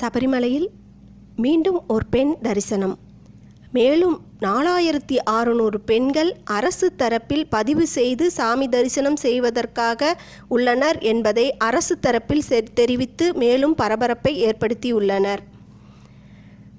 சபரிமலையில் மீண்டும் ஒரு பெண் தரிசனம். மேலும் நாலாயிரத்தி அறுநூறு பெண்கள் அரசு தரப்பில் பதிவு செய்து சாமி தரிசனம் செய்வதற்காக உள்ளனர் என்பதை அரசு தரப்பில் செ- தெரிவித்து மேலும் பரபரப்பை ஏற்படுத்தியுள்ளனர்.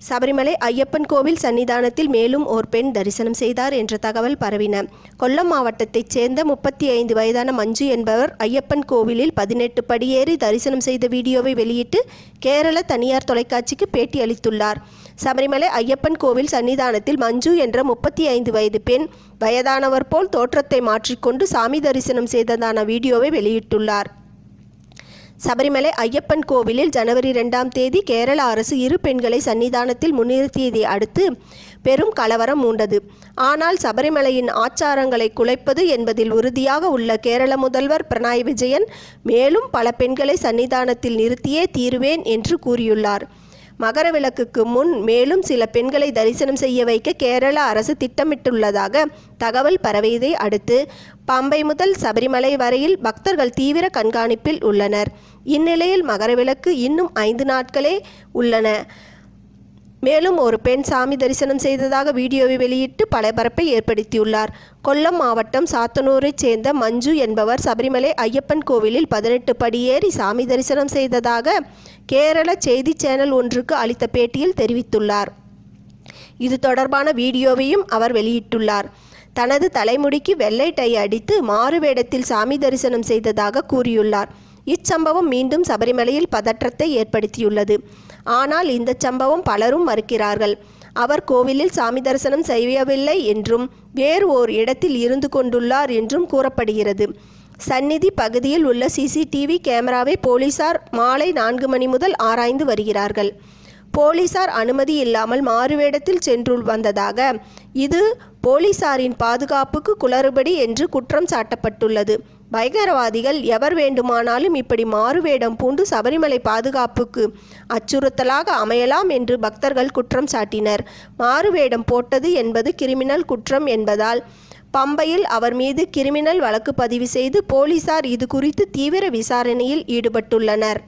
சபரிமலை ஐயப்பன் கோவில் சன்னிதானத்தில் மேலும் ஓர் பெண் தரிசனம் செய்தார் என்ற தகவல் பரவின. கொல்லம் மாவட்டத்தைச் சேர்ந்த முப்பத்தி ஐந்து வயதான மஞ்சு என்பவர் ஐயப்பன் கோவிலில் பதினெட்டு படியேறி தரிசனம் செய்த வீடியோவை வெளியிட்டு கேரள தனியார் தொலைக்காட்சிக்கு பேட்டி அளித்துள்ளார். சபரிமலை ஐயப்பன் கோவில் சன்னிதானத்தில் மஞ்சு என்ற முப்பத்தி ஐந்து வயது பெண் வயதானவர் போல் தோற்றத்தை மாற்றிக்கொண்டு சாமி தரிசனம் செய்ததான வீடியோவை வெளியிட்டுள்ளார். சபரிமலை ஐயப்பன் கோவிலில் ஜனவரி இரண்டாம் தேதி கேரள அரசு இரு பெண்களை சன்னிதானத்தில் முன்னிறுத்தியதை அடுத்து பெரும் கலவரம் மூண்டது. ஆனால் சபரிமலையின் ஆச்சாரங்களை குலைப்பது என்பதில் உறுதியாக உள்ள கேரள முதல்வர் பினராயி விஜயன் மேலும் பல பெண்களை சன்னிதானத்தில் நிறுத்தியே தீருவேன் என்று கூறியுள்ளார். மகர விளக்குக்கு முன் மேலும் சில பெண்களை தரிசனம் செய்ய வைக்க கேரள அரசு திட்டமிட்டுள்ளதாக தகவல் பரவியதை அடுத்து பம்பை முதல் சபரிமலை வரையில் பக்தர்கள் தீவிர கண்காணிப்பில் உள்ளனர். இந்நிலையில் மகரவிளக்கு இன்னும் ஐந்து நாட்களே உள்ளன. மேலும் ஒரு பெண் சாமி தரிசனம் செய்ததாக வீடியோவை வெளியிட்டு பலபரப்பை ஏற்படுத்தியுள்ளார். கொல்லம் மாவட்டம் சாத்தனூரைச் சேர்ந்த மஞ்சு என்பவர் சபரிமலை ஐயப்பன் கோவிலில் பதினெட்டு படியேறி சாமி தரிசனம் செய்ததாக கேரள செய்தி சேனல் ஒன்றுக்கு அளித்த பேட்டியில் தெரிவித்துள்ளார். இது தொடர்பான வீடியோவையும் அவர் வெளியிட்டுள்ளார். தனது தலைமுடிக்கு வெள்ளை டை அடித்து மாறுவேடத்தில் சாமி தரிசனம் செய்ததாக கூறியுள்ளார். இச்சம்பவம் மீண்டும் சபரிமலையில் பதற்றத்தை ஏற்படுத்தியுள்ளது. ஆனால் இந்த சம்பவம் பலரும் மறுக்கிறார்கள். அவர் கோவிலில் சாமி தரிசனம் செய்யவில்லை என்றும் வேறு ஓர் இடத்தில் இருந்து கொண்டுள்ளார் என்றும் கூறப்படுகிறது. சந்நிதி பகுதியில் உள்ள சிசிடிவி கேமராவை போலீசார் மாலை நான்கு மணி முதல் ஆராய்ந்து வருகிறார்கள். போலீசார் அனுமதி இல்லாமல் மாறுவேடத்தில் சென்று வந்ததாக இது போலீசாரின் பாதுகாப்புக்கு குளறுபடி என்று குற்றம் சாட்டப்பட்டுள்ளது. பயங்கரவாதிகள் எவர் வேண்டுமானாலும் இப்படி மாறுவேடம் பூண்டு சபரிமலை பாதுகாப்புக்கு அச்சுறுத்தலாக அமையலாம் என்று பக்தர்கள் குற்றம் சாட்டினர். மாறுவேடம் போட்டது என்பது கிரிமினல் குற்றம் என்பதால் பம்பையில் அவர் மீது கிரிமினல் வழக்கு பதிவு செய்து போலீசார் இது குறித்து தீவிர விசாரணையில் ஈடுபட்டுள்ளனர்.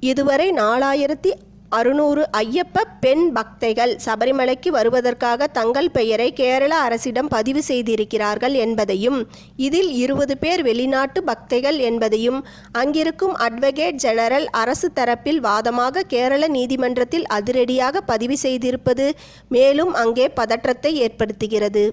இதுவரை நாலாயிரத்தி அறுநூறு ஐயப்ப பெண் பக்தைகள் சபரிமலைக்கு வருவதற்காக தங்கள் பெயரை கேரள அரசிடம் பதிவு செய்திருக்கிறார்கள் என்பதையும் இதில் இருபது பேர் வெளிநாட்டு பக்தைகள் என்பதையும் அங்கிருக்கும் அட்வொகேட் ஜெனரல் அரசு தரப்பில் வாதமாக கேரள நீதிமன்றத்தில் அதிரடியாக பதிவு செய்திருப்பது மேலும் அங்கே பதற்றத்தை ஏற்படுத்துகிறது.